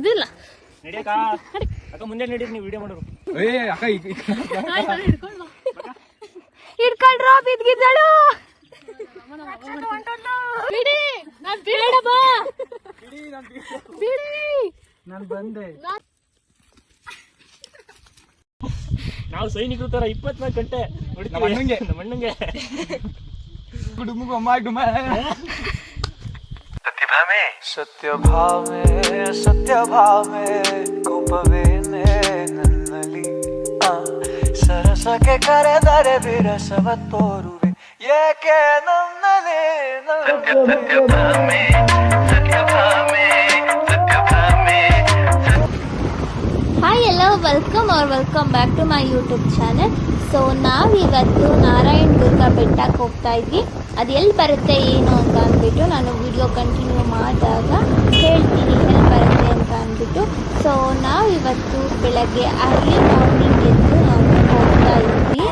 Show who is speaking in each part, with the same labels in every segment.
Speaker 1: ಇದಿಲ್ಲ.
Speaker 2: ಅಕ್ಕ ಮುಂದೆ ನಡೀರಿ ನೀವು ವಿಡಿಯೋ ಮಾಡೋರು.
Speaker 3: ಏ ಅಕ್ಕ ಈಗ
Speaker 1: ಹಿಡ್ಕೊಳ್ರ ಬಿದ್ಗಿದ್ದಳು ಬಿಡಿ ನಾನ್ ಬೇಡ ಬಾ. ಬಿಡಿ.
Speaker 3: ನಾನು ಬಂದೆ.
Speaker 2: ನಾವು ಸೈನಿಕರು ತರ ಇಪ್ಪತ್ನಾಲ್ಕು ಗಂಟೆ ಮಣ್ಣಂಗೆ
Speaker 3: ನಮ್ಮ ಅಣ್ಣಂಗೆ.
Speaker 2: ನಮ್ಮ ಅಣ್ಣಂಗೆ
Speaker 3: ಗುಡುಮುಗು ಅಮ್ಮ ಡುಮ
Speaker 4: ಸತ್ಯ ಭಾವೆ ಸತ್ಯ ಭಾವೆ ಕೋಪವೇನೆ ನನ್ನಲ್ಲಿ ಆ, ಸರಸಕ್ಕೆ ಕರೆದರೆ ವಿರಸವ ತೋರುವೆ ಏಕೆ ನನ್ನಲ್ಲಿ
Speaker 1: ಹಾಯ್ ಎಲ್ಲ welcome or welcome back to my YouTube channel so ನಾವಿವತ್ತು ನಾರಾಯಣ್ ದುರ್ಗ ಬೆಟ್ಟಕ್ಕೆ ಹೋಗ್ತಾ ಇದ್ವಿ ಅದು ಎಲ್ಲಿ ಬರುತ್ತೆ ಏನು ಅಂತ ಅಂದ್ಬಿಟ್ಟು ನಾನು ವಿಡಿಯೋ ಕಂಟಿನ್ಯೂ ಮಾಡಿದಾಗ ಹೇಳ್ತೀನಿ ಎಲ್ಲಿ ಬರುತ್ತೆ ಅಂತ ಅಂದ್ಬಿಟ್ಟು. ಸೊ ನಾವು ಇವತ್ತು ಬೆಳಗ್ಗೆ ಅರ್ಲಿ ಮಾರ್ನಿಂಗ್ ಎದ್ದು ನಾವು ಹೋಗ್ತಾ ಇದ್ವಿ.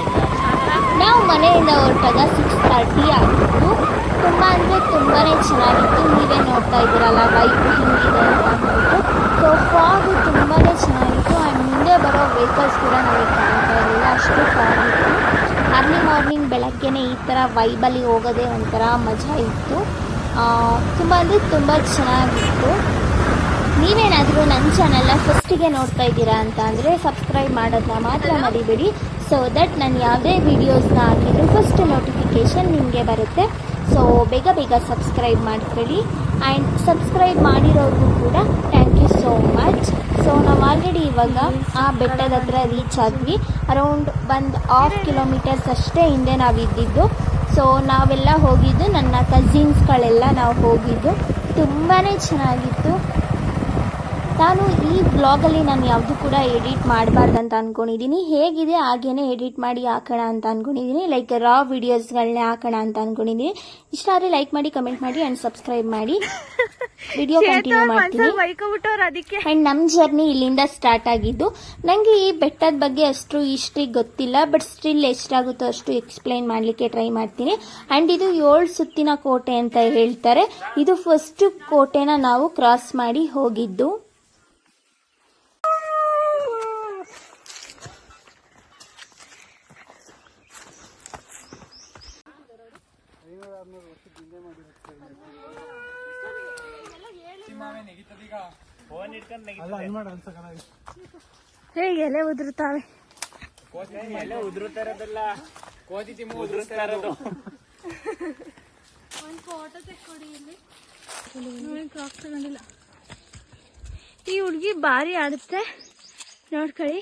Speaker 1: ನಾವು ಮನೆಯಿಂದ ಹೊರಟಾಗ ಸಿಕ್ಸ್ ತರ್ಟಿ ಆಗಿತ್ತು. ತುಂಬ ಅಂದರೆ ತುಂಬಾ ಚೆನ್ನಾಗಿತ್ತು. ನೀವೇ ನೋಡ್ತಾ ಇದ್ದೀರಲ್ಲ ಬೈಕ್ ಹಿಂಗಿದೆ ಅಂತ ಅಂದ್ಬಿಟ್ಟು ಸೊ ಫಾಗು ತುಂಬಾ ಚೆನ್ನಾಗಿತ್ತು ಆ್ಯಂಡ್ ಮುಂದೆ ಬರೋ ವೆಹಿಕಲ್ಸ್ ಕೂಡ ನಮಗೆ ಕಾಣ್ತಾ ಇರಲಿಲ್ಲ ಅಷ್ಟು ಫಾಗ್ ಇತ್ತು ಅರ್ಲಿ ಬೆಳಗ್ಗೆನೇ ಈ ಥರ ವೈಬಲ್ಲಿ ಹೋಗೋದೇ ಒಂಥರ ಮಜಾ ಇತ್ತು. ತುಂಬ ಅಂದರೆ ತುಂಬ ಚೆನ್ನಾಗಿತ್ತು. ನೀವೇನಾದರೂ ನನ್ನ ಚಾನಲ್ನ ಫಸ್ಟಿಗೆ ನೋಡ್ತಾ ಇದ್ದೀರಾ ಅಂತ ಅಂದರೆ ಸಬ್ಸ್ಕ್ರೈಬ್ ಮಾಡೋದನ್ನ ಮಾತ್ರ ಮರಿಬೇಡಿ. ಸೊ ದಟ್ ನಾನು ಯಾವುದೇ ವೀಡಿಯೋಸ್ನ ಹಾಕಿದ್ರು ಫಸ್ಟ್ ನೋಟಿಫಿಕೇಷನ್ ನಿಮಗೆ ಬರುತ್ತೆ. ಸೊ ಬೇಗ ಬೇಗ ಸಬ್ಸ್ಕ್ರೈಬ್ ಮಾಡ್ಕೊಳ್ಳಿ. ಆ್ಯಂಡ್ ಸಬ್ಸ್ಕ್ರೈಬ್ ಮಾಡಿರೋರ್ಗೂ ಕೂಡ thank you so much so ನಾವು ಆಲ್ರೆಡಿ ಇವಾಗ ಆ ಬೆಟ್ಟದ ಹತ್ರ ರೀಚ್ ಆದ್ವಿ. ಅರೌಂಡ್ ಒಂದು ಹಾಫ್ ಕಿಲೋಮೀಟರ್ಸ್ ಅಷ್ಟೇ ಹಿಂದೆ ನಾವು ಇದ್ದಿದ್ದು. ಸೊ ನಾವೆಲ್ಲ ಹೋಗಿದ್ದು ನನ್ನ ಕಸಿನ್ಸ್ಗಳೆಲ್ಲ ನಾವು ಹೋಗಿದ್ದು. ತುಂಬಾ ಚೆನ್ನಾಗಿತ್ತು. ನಾನು ಈ ಬ್ಲಾಗಲ್ಲಿ ನಾನು ಯಾವುದು ಕೂಡ ಎಡಿಟ್ ಮಾಡಬಾರ್ದಂತ ಅಂತ ಅಂದ್ಕೊಂಡಿದ್ದೀನಿ ಹೇಗಿದೆ ಹಾಗೇನೆ ಎಡಿಟ್ ಮಾಡಿ ಹಾಕೋಣ ಅಂತ ಅಂದ್ಕೊಂಡಿದ್ದೀನಿ ಲೈಕ್ ರಾ ವಿಡಿಯೋಸ್ಗಳನ್ನೇ ಹಾಕೋಣ ಅಂತ ಅಂದ್ಕೊಂಡಿದ್ದೀನಿ ಇಷ್ಟ ಆದರೆ ಲೈಕ್ ಮಾಡಿ ಕಮೆಂಟ್ ಮಾಡಿ ಆ್ಯಂಡ್ ಸಬ್ಸ್ಕ್ರೈಬ್ ಮಾಡಿ. ವಿಡಿಯೋ ಕಂಟಿನ್ಯೂ ಮಾಡ್ತೀನಿ. ಆ್ಯಂಡ್ ನಮ್ಮ ಜರ್ನಿ ಇಲ್ಲಿಂದ ಸ್ಟಾರ್ಟ್ ಆಗಿದ್ದು. ನನಗೆ ಈ ಬೆಟ್ಟದ ಬಗ್ಗೆ ಅಷ್ಟು ಹಿಸ್ಟ್ರಿ ಗೊತ್ತಿಲ್ಲ ಬಟ್ ಸ್ಟಿಲ್ ಎಷ್ಟಾಗುತ್ತೋ ಅಷ್ಟು ಎಕ್ಸ್ಪ್ಲೈನ್ ಮಾಡಲಿಕ್ಕೆ ಟ್ರೈ ಮಾಡ್ತೀನಿ. ಆ್ಯಂಡ್ ಇದು ಏಳು ಸುತ್ತಿನ ಕೋಟೆ ಅಂತ ಹೇಳ್ತಾರೆ. ಇದು ಫಸ್ಟ್ ಕೋಟೆನ ನಾವು ಕ್ರಾಸ್ ಮಾಡಿ ಹೋಗಿದ್ದು.
Speaker 2: ಫೋನ್ ಇಟ್ಕೊಂಡು
Speaker 3: ಅಲ್ಲ ಮಾಡಿರುತ್ತೆ ಮಾಡ ಅನ್ಸಕಲ್ಲ
Speaker 1: ಹೇಗೆ ಎಲೆ ಉದುರುತ್ತಾವೆ.
Speaker 2: ಎಲ್ಲ ಉದುರುತ್ತಾ ಇರೋದಲ್ಲ. ಕೋತಿ ತಿಮ್ಮ ಉದುರುತ್ತಾ ಇರೋದು.
Speaker 1: ಈ ಹುಡುಗಿ ಭಾರಿ ಆಡುತ್ತೆ. ನೋಡ್ಕೊಳ್ಳಿ.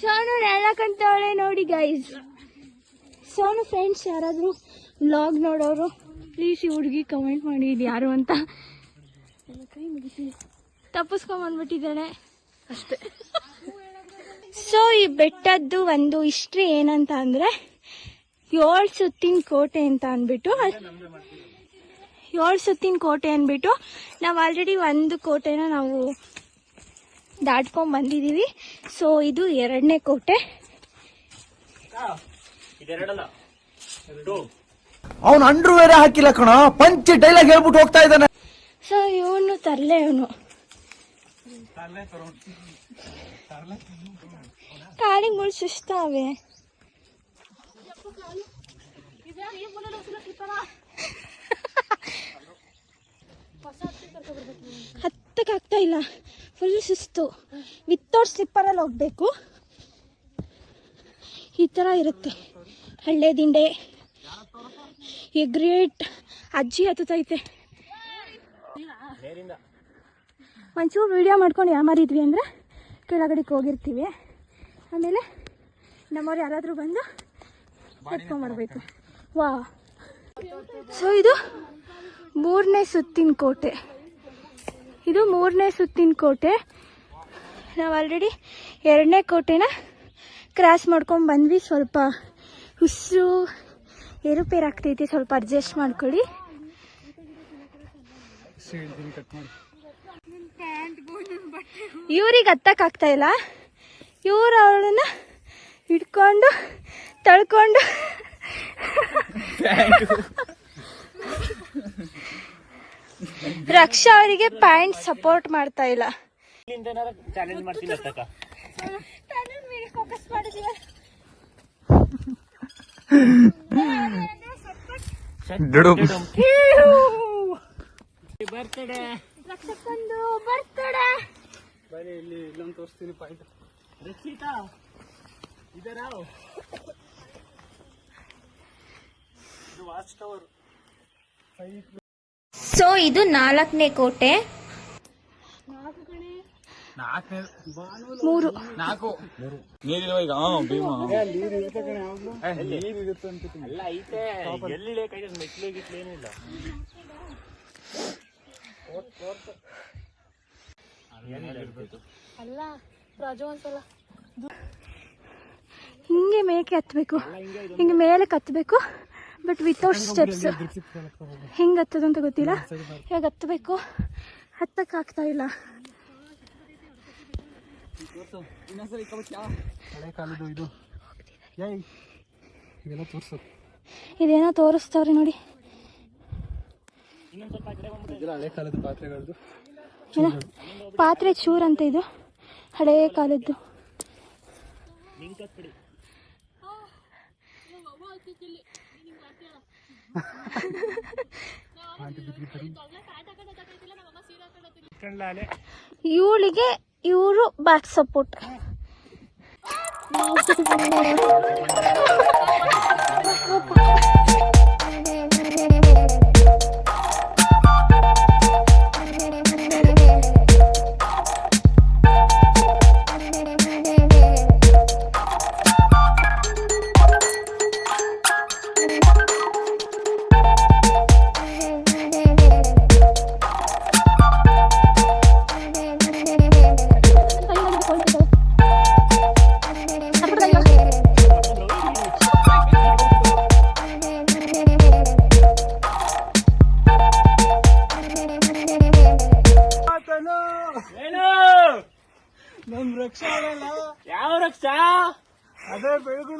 Speaker 1: ಸೋನು ನೇಣಾಕಂತವಳೆ ನೋಡಿ ಗೈಸ್ ಸೋನು ಫ್ರೆಂಡ್ಸ್ ಯಾರಾದರೂ ವ್ಲಾಗ್ ನೋಡೋರು ಪ್ಲೀಸ್ ಈ ಹುಡುಗಿ ಕಮೆಂಟ್ ಮಾಡಿ ಇದು ಯಾರು ಅಂತ. ತಪ್ಪಿಸ್ಕೊಂಬಂದ್ಬಿಟ್ಟಿದ್ದಾಳೆ. ಅಷ್ಟೇ. ಸೊ ಈ ಬೆಟ್ಟದ್ದು ಒಂದು ಹಿಸ್ಟ್ರಿ ಏನಂತ ಅಂದ್ರೆ ಏಳು ಸುತ್ತಿನ ಕೋಟೆ ಅಂತ ಅಂದ್ಬಿಟ್ಟು ಏಳು ಸುತ್ತಿನ ಕೋಟೆ ಅಂದ್ಬಿಟ್ಟು ನಾವು ಆಲ್ರೆಡಿ ಒಂದು ಕೋಟೆನ ನಾವು ದಾಟ್ಕೊಂಡ್ ಬಂದಿದೀವಿ. ಸೊ ಇದು ಎರಡನೇ ಕೋಟೆ.
Speaker 2: ಇದೆರಡಲ್ಲ? ಟೂ
Speaker 4: ಅವನು ಅಂಡ್ರು ಬೇರೆ ಹಾಕಿಲ್ಲ ಕಣ. ಪಂಚ ಡೈಲಾಗ್ ಹೇಳ್ಬಿಟ್ಟು ಹೋಗ್ತಾ ಇದ್ದಾನೆ.
Speaker 1: ಸೊ ಇವನು ತರ್ಲೆ ಇವನು. ಕಾಲಿಗೆ ಮುಳ್ ಸುಸ್ತಾವೆ ಹತ್ತಕ್ಕೆ ಆಗ್ತಾ ಇಲ್ಲ. ಫುಲ್ ಸುಸ್ತು ವಿತೌಟ್ ಸ್ಲಿಪ್ಪರಲ್ಲಿ ಹೋಗ್ಬೇಕು. ಈ ಥರ ಇರುತ್ತೆ. ಹಳ್ಳೆ ದಿಂಡೆ. ಈ ಗ್ರೇಟ್ ಅಜ್ಜಿ ಹತ್ತೈತೆ ಒಂಚೂರು ವಿಡಿಯೋ ಮಾಡ್ಕೊಂಡು ಯಾಮಾರಿದ್ವಿ ಅಂದರೆ ಕೆಳಗಡೆಗೆ ಹೋಗಿರ್ತೀವಿ. ಆಮೇಲೆ ನಮ್ಮವ್ರು ಯಾರಾದರೂ ಬಂದು ಎತ್ಕೊಂಡ್ಬರ್ಬೇಕು ವಾ ಸೊ ಇದು ಮೂರನೇ ಸುತ್ತಿನ ಕೋಟೆ. ಇದು ಮೂರನೇ ಸುತ್ತಿನ ಕೋಟೆ. ನಾವು ಆಲ್ರೆಡಿ ಎರಡನೇ ಕೋಟೆನ ಕ್ರಾಸ್ ಮಾಡ್ಕೊಂಡು ಬಂದ್ವಿ. ಸ್ವಲ್ಪ ಉಸಿರು ಏರುಪೇರು ಆಗ್ತೈತಿ. ಸ್ವಲ್ಪ ಅಡ್ಜಸ್ಟ್ ಮಾಡ್ಕೊಳ್ಳಿ.
Speaker 5: ಇವ್ರಿಗೆ ಹತ್ತಕ್ಕಾಗ್ತಾ ಇಲ್ಲ. ಇವ್ರು ಅವಳನ್ನ ಹಿಡ್ಕೊಂಡು, ತಳ್ಕೊಂಡು. ರಕ್ಷಾ ಅವರಿಗೆ ಪ್ಯಾಂಟ್ ಸಪೋರ್ಟ್ ಮಾಡ್ತಾ ಇಲ್ಲ.
Speaker 2: ಚಾಲೆಂಜ್ ಮಾಡ್ತೀನಿ ಅತ್ತಕ್ಕ
Speaker 5: ಫೋಕಸ್ ಮಾಡಿದೀವ
Speaker 2: ಬರ್ತಡೆ
Speaker 5: ರಕ್ಷಕಂದು ಬರ್ತಡೆ
Speaker 6: ಬರೀ ಇಲ್ಲಿ ಇಲ್ಲೊಂದು ತೋರಿಸ್ತೀನಿ ಪಾಯಿಂಟ್
Speaker 2: ರಕ್ಷಿತಾ ಇದರ ಇದು ವಾಚ್ ಟವರ್
Speaker 5: ಸೊ ಇದು ನಾಲ್ಕನೇ ಕೋಟೆ. ಮೂರು.
Speaker 6: ನಾಲ್ಕು. ನೀರಿಲ್ವ ಈಗ? ಭೀಮ. ನೀರು ಇರುತ್ತೆ ಅಂತ
Speaker 2: ಎಲ್ಲ ಐತೆ. ಎಲ್ಲಿ ಬೇಕಾಯ್ತು ಮೆಟ್ಲು ಗಿಟ್ಲು ಏನಿಲ್ಲ
Speaker 5: ಅಲ್ಲ ರಾಜು ಒಂದ್ಸಲ. ಹಿಂಗೆ ಮೇಕೆ ಹತ್ಬೇಕು. ಹಿಂಗೆ ಮೇಲೆ ಹತ್ಬೇಕು ಬಟ್ ವಿತೌಟ್ ಸ್ಟೆಪ್ಸ್ ಹೆಂಗ್ ಹತ್ತದಂತ ಗೊತ್ತಿಲ್ಲ? ಹೇಗೆ ಹತ್ತಬೇಕು? ಹತ್ತಕ್ಕಾಗ್ತಾ ಇಲ್ಲ. ಇದೇನೋ ತೋರಿಸ್ತಾವ್ರಿ ನೋಡಿ. ಪಾತ್ರೆ ಚೂರ್ ಅಂತ ಇದು. ಹಳೇ ಕಾಲದ್ದು. ಇವಳಿಗೆ ಇವರು ಬ್ಯಾಕ್ ಸಪೋರ್ಟ್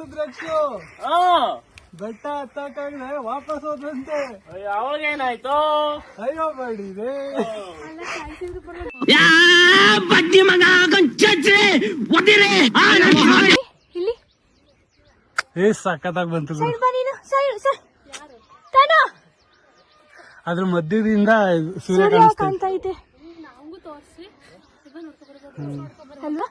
Speaker 6: ಬೆಳಗುಳದ ರಕ್ಷು
Speaker 2: ಹಾ.
Speaker 6: ಬೆಟ್ಟ ಹತ್ತಕ್ಕಾಗದೆ ವಾಪಸ್ ಹೋದಂತೆ.
Speaker 2: ಅವಾಗೇನಾಯ್ತು?
Speaker 6: ಅಯ್ಯೋ ಮಾಡಿದೆ.
Speaker 5: ಇಲ್ಲಿ.
Speaker 6: ಏ ಸಖತ್ತಾಗಿ ಬಂತು ಅದ್ರ ಮಧ್ಯದಿಂದ ಸೂರ್ಯ ಕಾಣಿಸ್ತಾ
Speaker 5: ಕಾಣ್ತಾ ಐತೆ ಅಲ್ವಾ?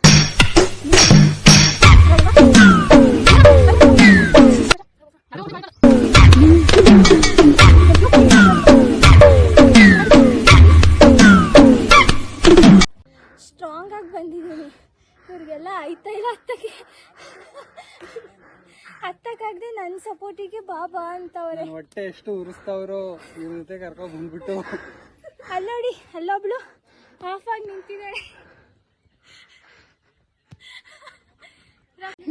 Speaker 6: ನನ್ ಹೊಟ್ಟೆ ಎಷ್ಟು ಉರಿಸ್ತಾವ್ರು ಇವ್ರ ಜೊತೆ ಕರ್ಕೊಂಡ್ ಬಂದ್ಬಿಟ್ಟು.
Speaker 5: ಅಲ್ಲೋಡಿ ಅಲ್ಲೊಬ್ಳು ಆಫ್ ಆಗಿ ನಿಂತಿದ್ದಾಳೆ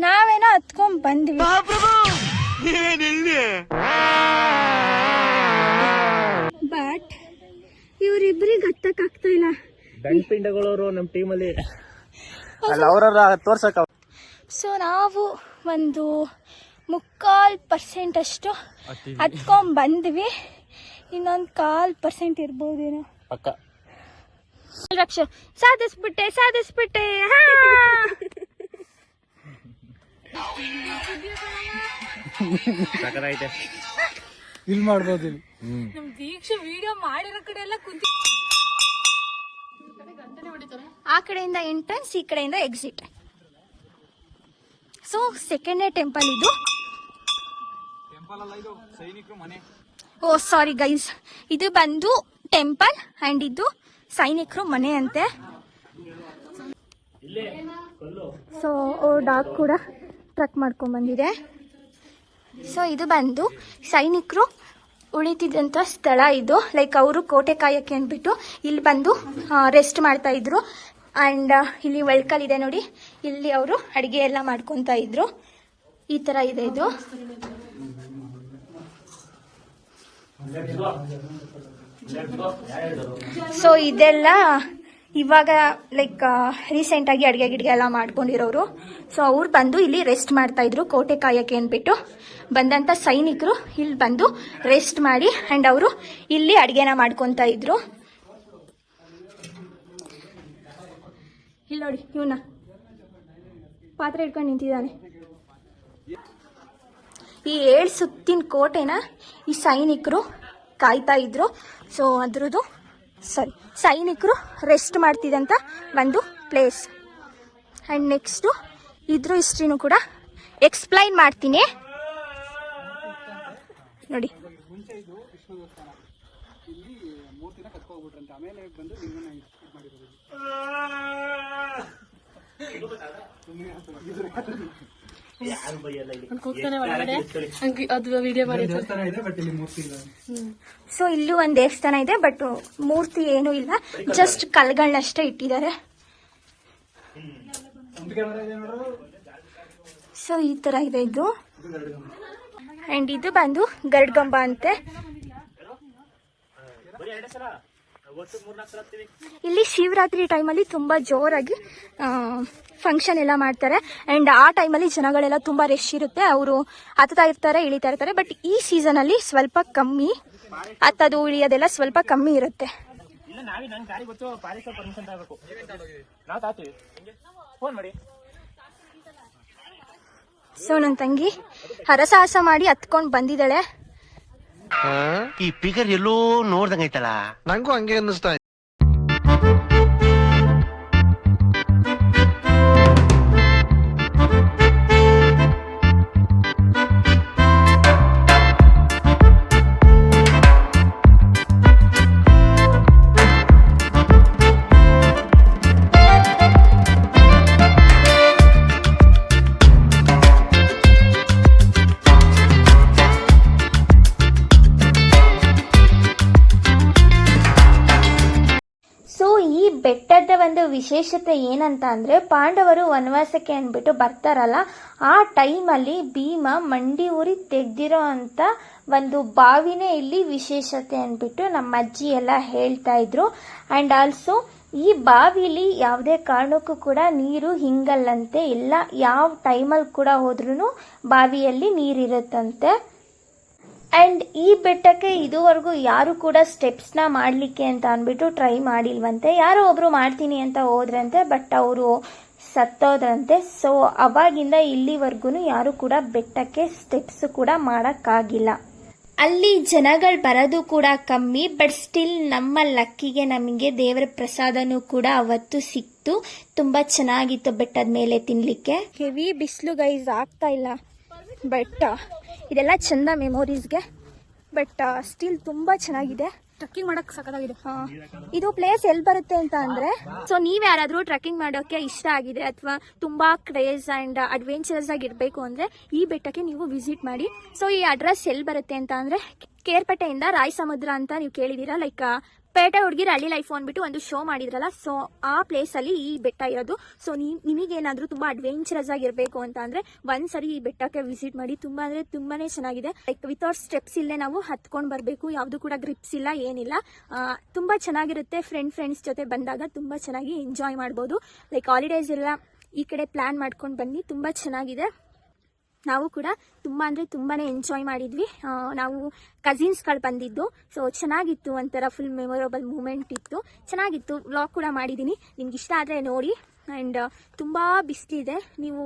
Speaker 5: ನಾವೇನೋ ಹತ್ಕೊಂಡ್ ಬಂದ್ವಿ. ಬಟ್ ಇವ್ರಿಬ್ರಿಗೆ ಹತ್ತಕ್ ಆಗ್ತಾ ಇಲ್ಲ.
Speaker 2: ಪಿಂಡಗಳವರು ನಮ್ಮ ಟೀಮಲ್ಲಿ. ಅಲ್ಲ ಅವ್ರ ತೋರ್ಸಕ್ಕ
Speaker 5: ಸೊ ನಾವು ಒಂದು ಮುಕ್ಕಾಲ್ ಪರ್ಸೆಂಟ್ ಅಷ್ಟು ಹತ್ಕೊಂಡ್ ಬಂದ್ವಿ. ಇನ್ನೊಂದು ಕಾಲ್ ಪರ್ಸೆಂಟ್ ಇರ್ಬೋದೇನೋ.
Speaker 2: ಪಕ್ಕ.
Speaker 5: ರಕ್ಷ ಸಾಧಿಸ್ಬಿಟ್ಟೆ ಸಾಧಿಸ್ಬಿಟ್ಟೆ. ಹಾ!
Speaker 2: ಮಾಡಿರೋ
Speaker 6: ಇಲ್ಲಿ ಮಾಡ್ಬೋದು ಕುಂತಿ
Speaker 5: ಆ ಕಡೆಯಿಂದ ಎಂಟ್ರೆನ್ಸ್ ಈ ಕಡೆಯಿಂದ ಎಕ್ಸಿಟ್ ಸೊ ಸೆಕೆಂಡೇ ಟೆಂಪಲ್ ಇದು
Speaker 6: ಟೆಂಪಲ್ ಅಲ್ಲ ಇದು ಸೈನಿಕರು ಮನೆ
Speaker 5: ಓ ಸಾರಿ ಗೈಸ್ ಇದು ಬಂದು ಟೆಂಪಲ್ ಅಂಡ್ ಇದು ಸೈನಿಕರು ಮನೆ ಅಂತೆ. ಸೊ ಡಾಗ್ ಕೂಡ ಟ್ರಕ್ ಮಾಡ್ಕೊಂಡ್ ಬಂದಿದೆ. ಸೊ ಇದು ಬಂದು ಸೈನಿಕರು ಉಳಿತಿದ್ದಂಥ ಸ್ಥಳ ಇದು. ಲೈಕ್ ಅವರು ಕೋಟೆ ಕಾಯಕ್ಕೆ ಅಂದ್ಬಿಟ್ಟು ಇಲ್ಲಿ ಬಂದು ರೆಸ್ಟ್ ಮಾಡ್ತಾ ಇದ್ರು. ಆ್ಯಂಡ್ ಇಲ್ಲಿ ವೆಳ್ಕಲ್ ಇದೆ ನೋಡಿ. ಇಲ್ಲಿ ಅವರು ಅಡುಗೆ ಎಲ್ಲ ಮಾಡ್ಕೊತಾ ಇದ್ರು. ಈ ಥರ ಇದೆ ಇದು. ಸೊ ಇದೆಲ್ಲ ಇವಾಗ ಲೈಕ್ ರೀಸೆಂಟಾಗಿ ಅಡುಗೆ ಗಿಡ್ಗೆ ಎಲ್ಲ ಮಾಡ್ಕೊಂಡಿರೋರು ಸೊ ಅವ್ರು ಬಂದು ಇಲ್ಲಿ ರೆಸ್ಟ್ ಮಾಡ್ತಾ ಇದ್ರು. ಕೋಟೆ ಕಾಯಕ್ಕೆ ಅಂದ್ಬಿಟ್ಟು ಬಂದಂಥ ಸೈನಿಕರು ಇಲ್ಲಿ ಬಂದು ರೆಸ್ಟ್ ಮಾಡಿ ಆ್ಯಂಡ್ ಅವರು ಇಲ್ಲಿ ಅಡುಗೆನ ಮಾಡ್ಕೊತಾ ಇದ್ರು. ಇಲ್ಲಿ ನೋಡಿ ಇವನ್ನ ಪಾತ್ರೆ ಇಟ್ಕೊಂಡು ನಿಂತಿದ್ದಾನೆ. ಈ ಏಳು ಸುತ್ತಿನ ಕೋಟೆನ ಈ ಸೈನಿಕರು ಕಾಯ್ತಾ ಇದ್ರು. ಸೊ ಅದ್ರದ್ದು ಸಾರಿ ಸೈನಿಕರು ರೆಸ್ಟ್ ಮಾಡ್ತಿದ್ದಂಥ ಒಂದು ಪ್ಲೇಸ್ ಆ್ಯಂಡ್ ನೆಕ್ಸ್ಟು ಇದ್ರ ಹಿಸ್ಟ್ರಿನೂ ಕೂಡ ಎಕ್ಸ್ಪ್ಲೈನ್ ಮಾಡ್ತೀನಿ. ನೋಡಿ. ಸೊ ಇಲ್ಲೂ? ಒಂದು ದೇವಸ್ಥಾನ ಇದೆ ಬಟ್ ಮೂರ್ತಿ ಏನು ಇಲ್ಲ. ಜಸ್ಟ್ ಕಲ್ಗಳನ್ನಷ್ಟೇ ಇಟ್ಟಿದ್ದಾರೆ.
Speaker 6: ಮುಂದೆ ಕ್ಯಾಮರಾ ಇದೆ ನೋಡು.
Speaker 5: ಸೊ ಈ ತರ ಇದೆ ಇದು. ಅಂಡ್ ಇದು ಬಂದು ಗರಡ್ಗಂಬ ಅಂತೆ. ಇಲ್ಲಿ ಶಿವರಾತ್ರಿ ಟೈಮಲ್ಲಿ ತುಂಬ ಜೋರಾಗಿ ಫಂಕ್ಷನ್ ಎಲ್ಲ ಮಾಡ್ತಾರೆ. ಆ್ಯಂಡ್ ಆ ಟೈಮಲ್ಲಿ ಜನಗಳೆಲ್ಲ ತುಂಬ ರಶ್ ಇರುತ್ತೆ. ಅವರು ಹತ್ತಾ ಇರ್ತಾರೆ ಇಳಿತಾ ಇರ್ತಾರೆ. ಬಟ್ ಈ ಸೀಸನಲ್ಲಿ ಸ್ವಲ್ಪ ಕಮ್ಮಿ ಹತ್ತದು ಇಳಿಯೋದೆಲ್ಲ ಸ್ವಲ್ಪ ಕಮ್ಮಿ ಇರುತ್ತೆ. ಸೊ ನನ್ನ ತಂಗಿ ಹರಸಾಹಸ ಮಾಡಿ ಹತ್ಕೊಂಡು ಬಂದಿದ್ದಾಳೆ.
Speaker 7: ಈ ಫಿಗರ್ ಎಲ್ಲೋ ನೋಡ್ದಂಗೈತಲ್ಲ
Speaker 4: ನಂಗೂ ಹಂಗೆ ಅನ್ನಿಸ್ತಾ
Speaker 5: ವಿಶೇಷತೆ ಏನಂತ ಅಂದರೆ ಪಾಂಡವರು ವನವಾಸಕ್ಕೆ ಅಂದ್ಬಿಟ್ಟು ಬರ್ತಾರಲ್ಲ, ಆ ಟೈಮಲ್ಲಿ ಭೀಮ ಮಂಡಿ ಊರಿ ತೆಗ್ದಿರೋ ಅಂಥ ಒಂದು ಬಾವಿನೇ ಇಲ್ಲಿ ವಿಶೇಷತೆ ಅಂದ್ಬಿಟ್ಟು ನಮ್ಮ ಅಜ್ಜಿ ಎಲ್ಲ ಹೇಳ್ತಾ ಇದ್ರು. ಆ್ಯಂಡ್ ಆಲ್ಸೋ ಈ ಬಾವಿಲಿ ಯಾವುದೇ ಕಾರಣಕ್ಕೂ ಕೂಡ ನೀರು ಹಿಂಗಲ್ಲಂತೆ ಇಲ್ಲ. ಯಾವ ಟೈಮಲ್ಲಿ ಕೂಡ ಹೋದ್ರೂ ಬಾವಿಯಲ್ಲಿ ನೀರಿರುತ್ತಂತೆ. ಆ್ಯಂಡ್ ಈ ಬೆಟ್ಟಕ್ಕೆ ಇದುವರೆಗೂ ಯಾರು ಕೂಡ ಸ್ಟೆಪ್ಸ್ನ ಮಾಡಲಿಕ್ಕೆ ಅಂತ ಅಂದ್ಬಿಟ್ಟು ಟ್ರೈ ಮಾಡಿಲ್ವಂತೆ. ಯಾರೋ ಒಬ್ಬರು ಮಾಡ್ತೀನಿ ಅಂತ ಹೋದ್ರಂತೆ ಬಟ್ ಅವರು ಸತ್ತೋದ್ರಂತೆ. ಸೊ ಅವಾಗಿಂದ ಇಲ್ಲಿವರೆಗೂ ಯಾರು ಕೂಡ ಬೆಟ್ಟಕ್ಕೆ ಸ್ಟೆಪ್ಸ್ ಕೂಡ ಮಾಡೋಕ್ಕಾಗಿಲ್ಲ. ಅಲ್ಲಿ ಜನಗಳು ಬರೋದು ಕೂಡ ಕಮ್ಮಿ ಬಟ್ ಸ್ಟಿಲ್ ನಮ್ಮ ಲಕ್ಕಿಗೆ, ನಮಗೆ ದೇವರ ಪ್ರಸಾದನೂ ಕೂಡ ಅವತ್ತು ಸಿಕ್ತು. ತುಂಬಾ ಚೆನ್ನಾಗಿತ್ತು ಬೆಟ್ಟದ ಮೇಲೆ ತಿನ್ಲಿಕ್ಕೆ. ಹೆವಿ ಬಿಸಿಲು ಗೈಸ್ ಆಗ್ತಾ ಇಲ್ಲ. ಬಟ್ ಇದೆಲ್ಲ ಚಂದ ಮೆಮೊರೀಸ್ಗೆ ಬಟ್ ಸ್ಟಿಲ್ ತುಂಬ ಚೆನ್ನಾಗಿದೆ. ಟ್ರಕ್ಕಿಂಗ್ ಮಾಡಕ್ ಸಖತ್ತಾಗಿದೆ. ಇದು ಪ್ಲೇಸ್ ಎಲ್ಲಿ ಬರುತ್ತೆ ಅಂತ ಅಂದ್ರೆ ಸೊ ನೀವ್ ಯಾರಾದ್ರೂ ಟ್ರಕ್ಕಿಂಗ್ ಮಾಡೋಕೆ ಇಷ್ಟ ಆಗಿದೆ ಅಥವಾ ತುಂಬಾ ಕ್ರೇಜ್ ಅಂಡ್ ಅಡ್ವೆಂಚರಸ್ ಆಗಿ ಇರಬೇಕು ಅಂದ್ರೆ ಈ ಬೆಟ್ಟಕ್ಕೆ ನೀವು ವಿಸಿಟ್ ಮಾಡಿ. ಸೊ ಈ ಅಡ್ರೆಸ್ ಎಲ್ಲಿ ಬರುತ್ತೆ ಅಂತ ಅಂದ್ರೆ ಕೇರ್ಪೇಟೆಯಿಂದ ರಾಯ್ ಸಮುದ್ರ ಅಂತ ನೀವು ಕೇಳಿದೀರಾ? ಲೈಕ್ ಪೇಟೆ ಹುಡುಗಿರ ಹಳ್ಳಿ ಲೈಫ್ ಅಂದ್ಬಿಟ್ಟು ಒಂದು ಶೋ ಮಾಡಿದ್ರಲ್ಲ ಸೊ ಆ ಪ್ಲೇಸ್ ಅಲ್ಲಿ ಈ ಬೆಟ್ಟ ಇರೋದು. ಸೊ ನಿಮಗೇನಾದ್ರೂ ತುಂಬಾ ಅಡ್ವೆಂಚರಸ್ ಆಗಿರ್ಬೇಕು ಅಂತ ಅಂದ್ರೆ ಒಂದ್ಸರಿ ಈ ಬೆಟ್ಟಕ್ಕೆ ವಿಸಿಟ್ ಮಾಡಿ, ತುಂಬಾ ಅಂದ್ರೆ ತುಂಬಾನೇ ಚೆನ್ನಾಗಿದೆ. ಲೈಕ್ ವಿತೌಟ್ ಸ್ಟೆಪ್ಸ್ ಇಲ್ಲೇ ನಾವು ಹತ್ಕೊಂಡು ಬರಬೇಕು, ಯಾವುದು ಕೂಡ ಗ್ರಿಪ್ಸ್ ಇಲ್ಲ, ಏನಿಲ್ಲ. ತುಂಬಾ ಚೆನ್ನಾಗಿರುತ್ತೆ ಫ್ರೆಂಡ್ ಫ್ರೆಂಡ್ಸ್ ಜೊತೆ ಬಂದಾಗ ತುಂಬಾ ಚೆನ್ನಾಗಿ ಎಂಜಾಯ್ ಮಾಡ್ಬೋದು. ಲೈಕ್ ಹಾಲಿಡೇಸ್ ಎಲ್ಲ ಈ ಕಡೆ ಪ್ಲಾನ್ ಮಾಡ್ಕೊಂಡು ಬನ್ನಿ, ತುಂಬಾ ಚೆನ್ನಾಗಿದೆ. ನಾವು ಕೂಡ ತುಂಬ ಅಂದರೆ ತುಂಬಾ ಎಂಜಾಯ್ ಮಾಡಿದ್ವಿ. ನಾವು ಕಸಿನ್ಸ್ಗಳು ಬಂದಿದ್ದು ಸೊ ಚೆನ್ನಾಗಿತ್ತು ಒಂಥರ ಫುಲ್ ಮೆಮೊರಬಲ್ ಮೂಮೆಂಟ್ ಇತ್ತು. ಚೆನ್ನಾಗಿತ್ತು ವ್ಲಾಗ್ ಕೂಡ ಮಾಡಿದ್ದೀನಿ ನಿಮ್ಗೆ ಇಷ್ಟ ಆದರೆ ನೋಡಿ. ಆ್ಯಂಡ್ ತುಂಬ ಬಿಸಿಲಿದೆ ನೀವು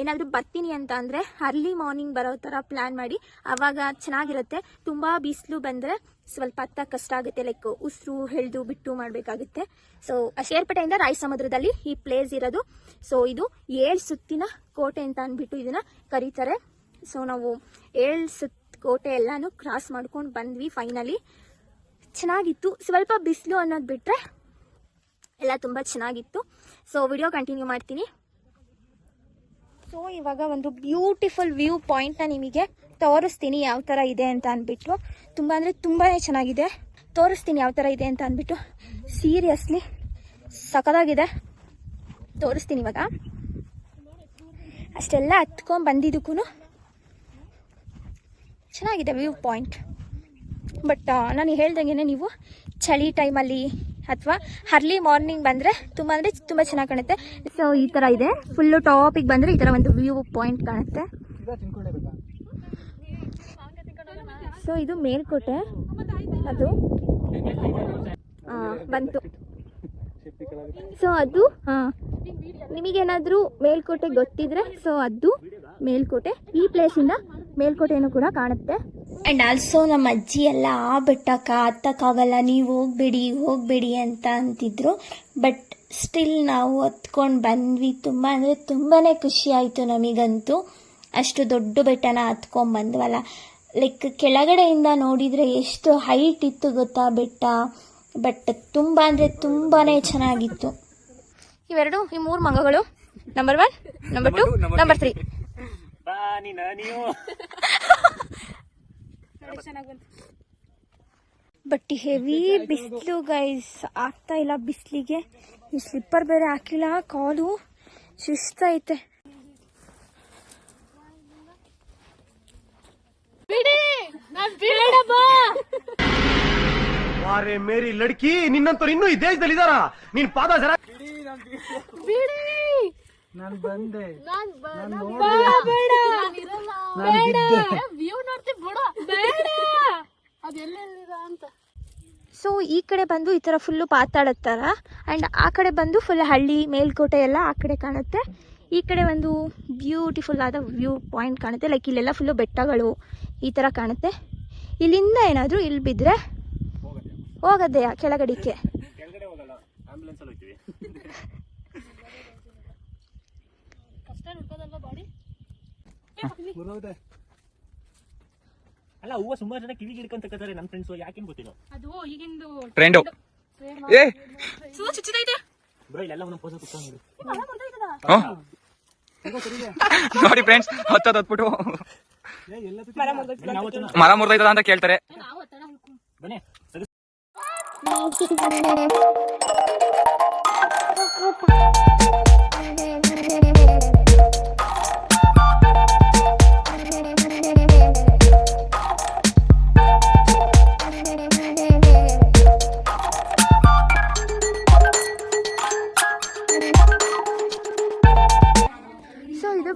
Speaker 5: ಏನಾದರೂ ಬರ್ತೀನಿ ಅಂತ ಅಂದರೆ ಅರ್ಲಿ ಮಾರ್ನಿಂಗ್ ಬರೋ ಥರ ಪ್ಲ್ಯಾನ್ ಮಾಡಿ. ಆವಾಗ ಚೆನ್ನಾಗಿರುತ್ತೆ. ತುಂಬ ಬಿಸಿಲು ಬಂದರೆ ಸ್ವಲ್ಪ ಹತ್ತ ಕಷ್ಟ ಆಗುತ್ತೆ ಲೈಕ್ ಉಸಿರು ಹೆಳ್ದು ಬಿಟ್ಟು ಮಾಡಬೇಕಾಗುತ್ತೆ. ಸೊ ಶೇರ್ಪೇಟೆಯಿಂದ ರಾಯ ಸಮುದ್ರದಲ್ಲಿ ಈ ಪ್ಲೇಸ್ ಇರೋದು. ಸೊ ಇದು ಏಳು ಸುತ್ತಿನ ಕೋಟೆ ಅಂತ ಅಂದ್ಬಿಟ್ಟು ಇದನ್ನ ಕರೀತಾರೆ. ಸೊ ನಾವು ಏಳು ಸುತ್ತ ಕೋಟೆ ಎಲ್ಲಾನು ಕ್ರಾಸ್ ಮಾಡ್ಕೊಂಡು ಬಂದ್ವಿ ಫೈನಲಿ ಚೆನ್ನಾಗಿತ್ತು. ಸ್ವಲ್ಪ ಬಿಸಿಲು ಅನ್ನೋದು ಬಿಟ್ಟರೆ ಎಲ್ಲ ತುಂಬ ಚೆನ್ನಾಗಿತ್ತು. ಸೊ ವಿಡಿಯೋ ಕಂಟಿನ್ಯೂ ಮಾಡ್ತೀನಿ. ಸೊ ಇವಾಗ ಒಂದು ಬ್ಯೂಟಿಫುಲ್ ವ್ಯೂ ಪಾಯಿಂಟ್ನ ನಿಮಗೆ ತೋರಿಸ್ತೀನಿ ಯಾವ ಥರ ಇದೆ ಅಂತ ಅಂದ್ಬಿಟ್ಟು. ತುಂಬ ಅಂದರೆ ತುಂಬಾ ಚೆನ್ನಾಗಿದೆ. ತೋರಿಸ್ತೀನಿ ಯಾವ ಥರ ಇದೆ ಅಂತ ಅಂದ್ಬಿಟ್ಟು ಸೀರಿಯಸ್ಲಿ ಸಖದಾಗಿದೆ ತೋರಿಸ್ತೀನಿ ಇವಾಗ. ಅಷ್ಟೆಲ್ಲ ಹತ್ಕೊಂಡು ಬಂದಿದ್ದಕ್ಕೂ ಚೆನ್ನಾಗಿದೆ ವ್ಯೂ ಪಾಯಿಂಟ್. ಬಟ್ ನಾನು ಹೇಳ್ದಂಗೆ ನೀವು ಚಳಿ ಟೈಮಲ್ಲಿ ಅಥವಾ ಅರ್ಲಿ ಮಾರ್ನಿಂಗ್ ಬಂದರೆ ತುಂಬ ಅಂದರೆ ತುಂಬ ಚೆನ್ನಾಗಿ ಕಾಣುತ್ತೆ. ಸೊ ಈ ಥರ ಇದೆ. ಫುಲ್ಲು ಟಾಪಿಗೆ ಬಂದರೆ ಈ ಥರ ಒಂದು ವ್ಯೂ ಪಾಯಿಂಟ್ ಕಾಣುತ್ತೆ. ಸೊ ಇದು ಮೇಲ್ಕೋಟೆ. ಅದು ಬಂತು. ಸೊ ಅದು, ಹಾಂ. ನಿಮಗೇನಾದರೂ ಮೇಲ್ಕೋಟೆ ಗೊತ್ತಿದ್ರೆ ಸೊ ಅದು ಮೇಲ್ಕೋಟೆ. ಈ ಪ್ಲೇಸಿಂದ ಮೇಲ್ಕೋಟೆನೂ ಕೂಡ ಕಾಣುತ್ತೆ. ಆ್ಯಂಡ್ ಆಲ್ಸೋ ನಮ್ಮ ಅಜ್ಜಿ ಎಲ್ಲ, ಆ ಬೆಟ್ಟಕ್ಕೆ ಹತ್ತಕ್ಕಾಗಲ್ಲ ನೀವು ಹೋಗ್ಬೇಡಿ, ಹೋಗಬೇಡಿ ಅಂತ ಅಂತಿದ್ರು. ಬಟ್ ಸ್ಟಿಲ್ ನಾವು ಹತ್ಕೊಂಡು ಬಂದ್ವಿ. ತುಂಬ ಅಂದರೆ ತುಂಬಾ ಖುಷಿ ಆಯಿತು ನಮಗಂತೂ. ಅಷ್ಟು ದೊಡ್ಡ ಬೆಟ್ಟನ ಹತ್ಕೊಂಡು ಬಂದ್ವಲ್ಲ. ಲೈಕ್ ಕೆಳಗಡೆಯಿಂದ ನೋಡಿದರೆ ಎಷ್ಟು ಹೈಟ್ ಇತ್ತು ಗೊತ್ತಾ ಬೆಟ್ಟ? ಬಟ್ ತುಂಬ ಅಂದರೆ ತುಂಬಾ ಚೆನ್ನಾಗಿತ್ತು. ಇವೆರಡು ಈ ಮೂರು ಮಂಗಗಳು. Number one number two number three
Speaker 2: ಬಾ ನೀನ ನೀವು.
Speaker 5: ಬಟ್ ಹೆವಿ ಬಿಸಿಲು ಗೈಸ್ ಆಗ್ತಾ ಇಲ್ಲ ಬಿಸಿಲಿಗೆ. ಈ ಸ್ಲಿಪ್ಪರ್ ಬೇರೆ ಹಾಕಿಲ್ಲ ಕಾಲು ಸುಸ್ತೈತೆ
Speaker 7: ವಾರೆ ಮೇರಿ ಲಡ್ಕಿ ನಿನ್ನಂತವ್ರು ಇನ್ನೂ ಈ ದೇಶದಲ್ಲಿ ಇದಾರ ನಿನ್ ಪಾದ ಜರ
Speaker 6: ನಾನು ಬಂದೆ.
Speaker 5: ಸೊ ಈ ಕಡೆ ಬಂದು ಈ ತರ ಫುಲ್ಲು ಪಾತಾಡತ್ತಾರ ಅಂಡ್ ಆ್ಯಂಡ್ ಆ ಕಡೆ ಬಂದು ಫುಲ್ ಹಳ್ಳಿ ಮೇಲ್ಕೋಟೆ ಎಲ್ಲ ಆ ಕಡೆ ಕಾಣುತ್ತೆ. ಈ ಕಡೆ ಒಂದು ಬ್ಯೂಟಿಫುಲ್ ಆದ ವ್ಯೂ ಪಾಯಿಂಟ್ ಕಾಣುತ್ತೆ. ಲೈಕ್ ಇಲ್ಲೆಲ್ಲ ಫುಲ್ಲು ಬೆಟ್ಟಗಳು ಈ ಥರ ಕಾಣುತ್ತೆ. ಇಲ್ಲಿಂದ ಏನಾದರೂ ಇಲ್ಲಿ ಬಿದ್ದರೆ ಹೋಗದೆಯಾ ಕೆಳಗಡಿಕೆ
Speaker 2: ಕೆಳಗಡೆ ಹೋಗಲ್ಲ ಆಂಬುಲೆನ್ಸ್ ಅಲ್ಲಿ ಹೋಗ್ತೀವಿ.
Speaker 6: ಬರೋದೆ
Speaker 2: ಅಲ್ಲ ಹೂವ ಸುಮಾರು ಜನ ಕಿವಿಗೆ ಹಿಡ್ಕೊಂತ ಕತ್ತಾರೆ ನನ್ನ ಫ್ರೆಂಡ್ಸ್ ಯಾಕೆ ಗೊತ್ತಿಲ್ಲ.
Speaker 3: ಟ್ರೆಂಡು ಏ!
Speaker 2: ಬ್ರೋ ಇಲ್ಲೆಲ್ಲ ಒಂದು ಪೋಸ ಕುತ್ಕೊಂಡು
Speaker 3: ಹ್ಮ್. ನೋಡಿ ಫ್ರೆಂಡ್ಸ್ ಹತ್ತದ ಹತ್ಬಿಟ್ಟು.
Speaker 6: ಏ ಎಲ್ಲ
Speaker 3: ಮರ ಮುರಿದೈತದ ಅಂತ ಕೇಳ್ತಾರೆ.
Speaker 2: ಬನ್ನಿ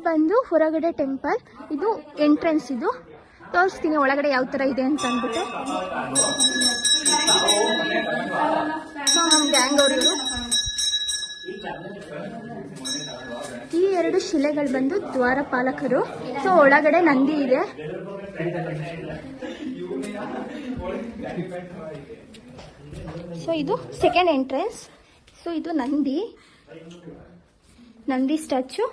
Speaker 5: ಬಂದು ಹೊರಗಡೆ ಟೆಂಪಲ್ ಇದು ಎಂಟ್ರೆನ್ಸ್ ಇದು. ತೋರಿಸ್ತೀನಿ ಒಳಗಡೆ ಯಾವ ಥರ ಇದೆ ಅಂತ ಅಂದ್ಬಿಟ್ಟು. ನಮ್ಮ ಗ್ಯಾಂಗ್ ಅವರು ಈ ಎರಡು ಶಿಲೆಗಳು ಬಂದು ದ್ವಾರಪಾಲಕರು. ಸೊ ಒಳಗಡೆ ನಂದಿ ಇದೆ. ಸೊ ಇದು ಸೆಕೆಂಡ್ ಎಂಟ್ರೆನ್ಸ್ ಸೊ ಇದು ನಂದಿ. ನಂದಿ ಸ್ಟ್ಯಾಚು.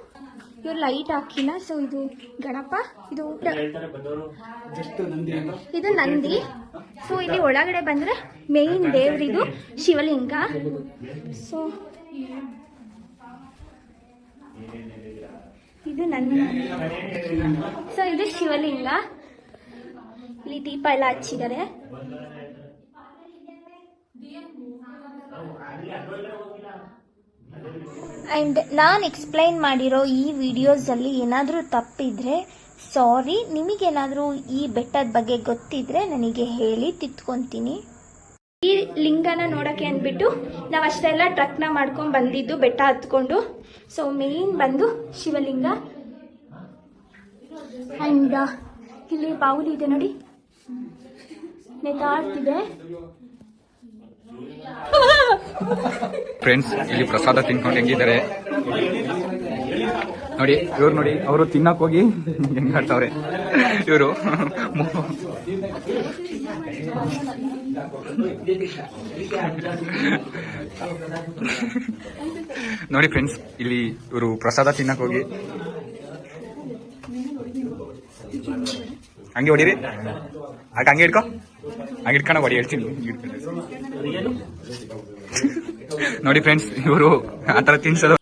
Speaker 5: ಇವ್ರು ಲೈಟ್ ಹಾಕಿಲ್ಲ ಸೊ ಇದು ಗಣಪ. ಇದು ಇದು ನಂದಿ. ಸೊ ಇಲ್ಲಿ ಒಳಗಡೆ ಬಂದ್ರೆ ಮೇನ್ ದೇವ್ರಿದು ಶಿವಲಿಂಗ ಸೊ ಇದು ನನ್ನ ಸೊ ಇದು ಶಿವಲಿಂಗ ಇಲ್ಲಿ ದೀಪ ಎಲ್ಲ ಹಚ್ಚಿದ್ದಾರೆ ಆ್ಯಂಡ್ ನಾನು ಎಕ್ಸ್ಪ್ಲೈನ್ ಮಾಡಿರೋ ಈ ವಿಡಿಯೋಸಲ್ಲಿ ಏನಾದರೂ ತಪ್ಪಿದ್ರೆ ಸಾರಿ ನಿಮಗೇನಾದರೂ ಈ ಬೆಟ್ಟದ ಬಗ್ಗೆ ಗೊತ್ತಿದ್ರೆ ನನಗೆ ಹೇಳಿ ತಿತ್ಕೊತೀನಿ. ಈ ಲಿಂಗನ ನೋಡೋಕ್ಕೆ ಅಂದ್ಬಿಟ್ಟು ನಾವು ಅಷ್ಟೆಲ್ಲ ಟ್ರಕ್ನ ಮಾಡ್ಕೊಂಡು ಬಂದಿದ್ದು ಬೆಟ್ಟ ಹತ್ಕೊಂಡು. ಸೊ ಮೇನ್ ಬಂದು ಶಿವಲಿಂಗ. ಆ್ಯಂಡ್ ಇಲ್ಲಿ ಬಾವುಲಿ ಇದೆ ನೋಡಿ. ನೆತಾಡ್ತಿದೆ.
Speaker 3: ಫ್ರೆಂಡ್ಸ್ ಇಲ್ಲಿ ಪ್ರಸಾದ ತಿನ್ಕೊಂಡು ಹೆಂಗಿದ್ದಾರೆ? ನೋಡಿ, ಇವ್ರು ನೋಡಿ, ಅವರು ತಿನ್ನಕ್ ಹೋಗಿ ಹೆಂಗ್ ಆಡ್ತಾವ್ರೆ. ಇವರು. ನೋಡಿ ಫ್ರೆಂಡ್ಸ್ ಇಲ್ಲಿ ಇವರು ಪ್ರಸಾದ ತಿನ್ನಕ್ ಹೋಗಿ. ಹಂಗೆ ಹೊಡಿರಿ. ಆಗ ಹಂಗೆ ಹಿಡ್ಕೊ. ಹಂಗೆ ಇಟ್ಕೊಂಡ ಹೊಡಿ, ಹೇಳ್ತೀನಿ. ನೋಡಿ ಫ್ರೆಂಡ್ಸ್ ಇವರು ಆತರ ತಿನ್ಸೋದು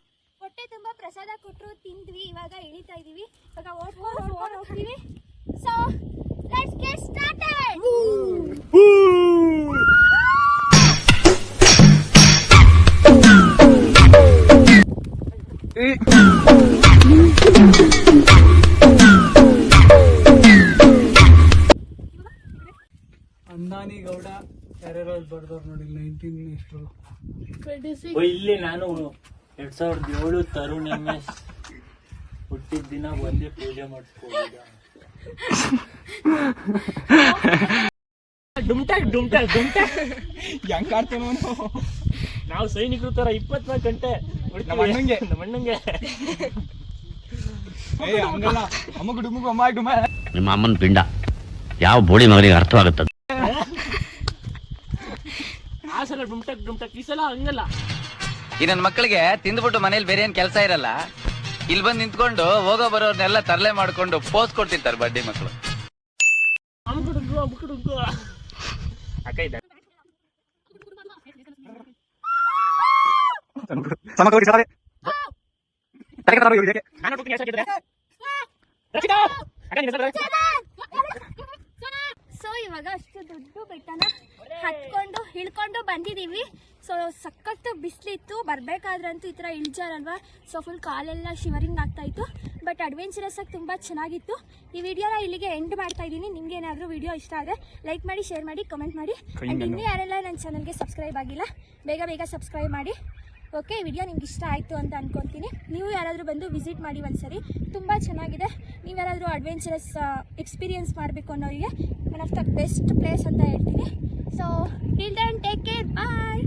Speaker 2: ಇಲ್ಲಿ ನಾನು ಎರಡ್ ಸಾವಿರದ ಏಳು ತರುಣ್ ಎಂ ಎಸ್ ಹುಟ್ಟಿದ ದಿನ ಒಂದೇ ಪೂಜೆ ಮಾಡಿಸ್ಕೊಂಡಿದ್ದ. ಡುಮ್ಟಾಕ್ ಡುಮ್ಟಾಕ್ ಡುಮ್ಟಾಕ್
Speaker 3: ಹೆಂಗ್ ಆಡ್ತೇನೋ
Speaker 2: ನಾವು ಸೈನಿಕರು ತರ ಇಪ್ಪತ್ನಾಲ್ಕು ಗಂಟೆ.
Speaker 3: ನಮ್ಮ ಅಣ್ಣಂಗೆ.
Speaker 2: ನಮ್ಮ ಅಣ್ಣಂಗೆ.
Speaker 3: ಏ ಹಂಗಲ್ಲ. ಅಮ್ಮ ಡುಮುಗು ಅಮ್ಮ ಡುಮ
Speaker 8: ನಿಮ್ಮ ಅಮ್ಮನ ಪಿಂಡ. ಯಾವ ಬೋಡಿ ಮಗನಿಗೆ ಅರ್ಥವಾಗುತ್ತದೆ?
Speaker 2: ಆ ಡುಮ್ಟಕ್ ಡುಮ್ಟಕ್ ಈ ಸಲ ಹಂಗಲ್ಲ.
Speaker 9: ಈ ನನ್ನ ಮಕ್ಕಳಿಗೆ ತಿಂದ್ಬಿಟ್ಟು ಮನೇಲಿ ಬೇರೆ ಏನ್ ಕೆಲಸ ಇರಲ್ಲ. ಇಲ್ಲಿ ಬಂದು ನಿಂತ್ಕೊಂಡು ಹೋಗೋ ಬರೋರ್ನೆಲ್ಲ ತರಲೆ ಮಾಡ್ಕೊಂಡು ಪೋಸ್ ಕೊಡ್ತಿರ್ತಾರೆ ಬಡ್ಡಿ ಮಕ್ಕಳು
Speaker 2: ಅಕ್ಕ ಇದ್ದ.
Speaker 3: ಸಮಕ್ಕೆ ಸಾರೆ
Speaker 2: ನಾನು ನೋಡ್ಬಿಟ್ಟು ಎಷ್ಟು ಹಾಕಿದ್ರೆ ರಕ್ಷಿತಾ! ಅಕ್ಕ ನಿನ್ನ
Speaker 5: ಇವಾಗ ಅಷ್ಟು ದೊಡ್ಡ ಬೆಟ್ಟನ ಹತ್ಕೊಂಡು ಇಳ್ಕೊಂಡು ಬಂದಿದ್ದೀವಿ. ಸೊ ಸಖತ್ ಬಿಸಿಲಿತ್ತು. ಬರಬೇಕಾದ್ರಂತೂ ಈ ಥರ ಇಳಿಜಾರಲ್ವಾ? ಸೊ ಫುಲ್ ಕಾಲೆಲ್ಲ ಶಿವರಿಂಗ್ ಆಗ್ತಾ ಇತ್ತು. ಬಟ್ ಅಡ್ವೆಂಚರಸ್ ಆಗಿ ತುಂಬ ಚೆನ್ನಾಗಿತ್ತು. ಈ ವಿಡಿಯೋನ ಇಲ್ಲಿಗೆ ಎಂಡ್ ಮಾಡ್ತಾ ಇದೀನಿ ನಿಮ್ಗೆ ಏನಾದರೂ ವಿಡಿಯೋ ಇಷ್ಟ ಆದರೆ ಲೈಕ್ ಮಾಡಿ ಶೇರ್ ಮಾಡಿ ಕಮೆಂಟ್ ಮಾಡಿ. ಆ್ಯಂಡ್ ಇನ್ನೂ ಯಾರೆಲ್ಲ ನನ್ನ ಚಾನಲ್ಗೆ ಸಬ್ಸ್ಕ್ರೈಬ್ ಆಗಿಲ್ಲ ಬೇಗ ಬೇಗ ಸಬ್ಸ್ಕ್ರೈಬ್ ಮಾಡಿ. ಓಕೆ, ವಿಡಿಯೋ ನಿಮ್ಗೆ ಇಷ್ಟ ಆಯಿತು ಅಂತ ಅನ್ಕೊತೀನಿ. ನೀವು ಯಾರಾದರೂ ಬಂದು ವಿಸಿಟ್ ಮಾಡಿ ಒಂದ್ಸರಿ. ತುಂಬ ಚೆನ್ನಾಗಿದೆ. ನೀವು ಯಾರಾದರೂ ಅಡ್ವೆಂಚರಸ್ ಎಕ್ಸ್ಪೀರಿಯನ್ಸ್ ಮಾಡಬೇಕು ಅನ್ನೋರಿಗೆ one of the best place ಅಂತ ಹೇಳ್ತೀನಿ. So till take care bye